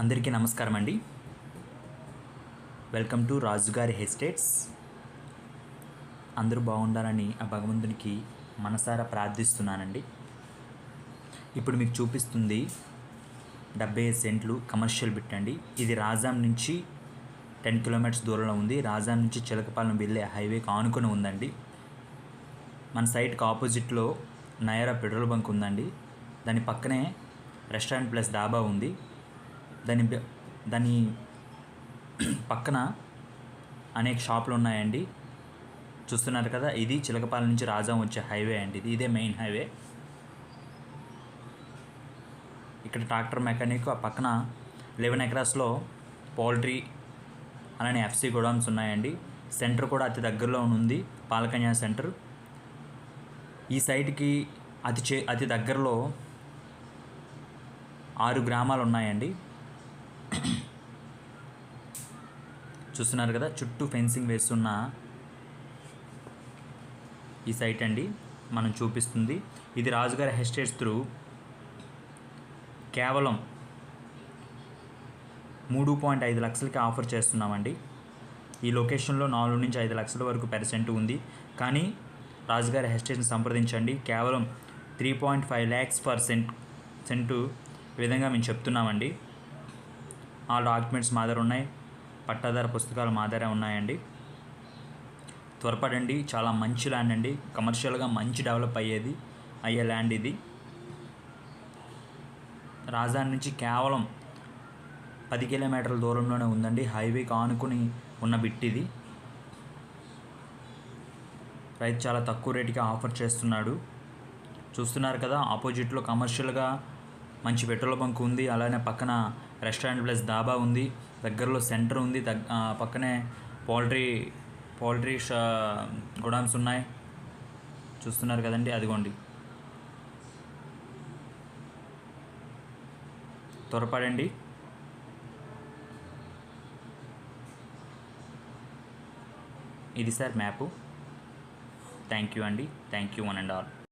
అందరికీ నమస్కారం అండి. వెల్కమ్ టు రాజుగారి హెస్టేట్స్ అందరూ బాగుండాలని ఆ భగవంతునికి మనసారా ప్రార్థిస్తున్నానండి. ఇప్పుడు మీకు చూపిస్తుంది డెబ్బై ఐదు సెంట్లు కమర్షియల్ బిట్ అండి. ఇది రాజాం నుంచి టెన్ కిలోమీటర్స్ దూరంలో ఉంది. రాజాం నుంచి చిలకపాలెం వెళ్ళే హైవేకి ఆనుకొని ఉందండి. మన సైట్కి ఆపోజిట్లో నయరా పెట్రోల్ బంక్ ఉందండి. దాని పక్కనే రెస్టారెంట్ ప్లస్ డాబా ఉంది. దాని బ- దాని పక్కన అనేక షాపులు ఉన్నాయండి. చూస్తున్నారు కదా ఇది చిలకపాలెం నుంచి రాజాం వచ్చే హైవే అండి. ఇది ఇదే మెయిన్ హైవే. ఇక్కడ ట్రాక్టర్ మెకానిక్ ఆ పక్కన లెవెన్ ఎకరాస్లో పౌల్ట్రీ అలానే ఎఫ్సి గోడౌన్స్ ఉన్నాయండి. సెంటర్ కూడా అతి దగ్గరలో ఉంది పాలకన్యా సెంటర్. ఈ సైట్కి అతి చే అతి దగ్గరలో ఆరు గ్రామాలు ఉన్నాయండి. చూస్తున్నారు కదా చుట్టూ ఫెన్సింగ్ వేస్తున్న ఈ సైట్ అండి. మనం చూపిస్తుంది. ఇది రాజుగారి హెస్టేట్స్ త్రూ కేవలం మూడు పాయింట్ ఐదు లక్షలకి ఆఫర్ చేస్తున్నామండి. ఈ లొకేషన్లో నాలుగు నుంచి ఐదు లక్షల వరకు పెర్సెంట్ ఉంది. కానీ రాజుగారి హెస్టేట్ని సంప్రదించండి. కేవలం three point five lakhs per cent cent విధంగా మేము చెప్తున్నామండి. ఆ డాక్యుమెంట్స్ మా దగ్గర ఉన్నాయి. పట్టాదార పుస్తకాలు మా దగ్గర ఉన్నాయండి. త్వరపడండి చాలా మంచి ల్యాండ్ అండి. కమర్షియల్గా మంచి డెవలప్ అయ్యేది అయ్యే ల్యాండ్ ఇది. రాజధాని నుంచి కేవలం పది కిలోమీటర్ల దూరంలోనే ఉందండి. హైవేకి ఆనుకుని ఉన్న బిట్టిది ఇది. రైతు చాలా తక్కువ రేటుకి ఆఫర్ చేస్తున్నాడు. చూస్తున్నారు కదా ఆపోజిట్లో కమర్షియల్గా మంచి పెట్రోల్ బంక్ ఉంది. అలానే పక్కన రెస్టారెంట్ ప్లస్ దాబా ఉంది. దగ్గరలో సెంటర్ ఉంది. దగ్ పక్కనే పౌల్ట్రీ పౌల్ట్రీ షా గోడౌన్స్ ఉన్నాయి. చూస్తున్నారు కదండి అదిగోండి. త్వరపడండి. ఇది సార్ మ్యాపు. థ్యాంక్ యూ అండి. Thank you one and all.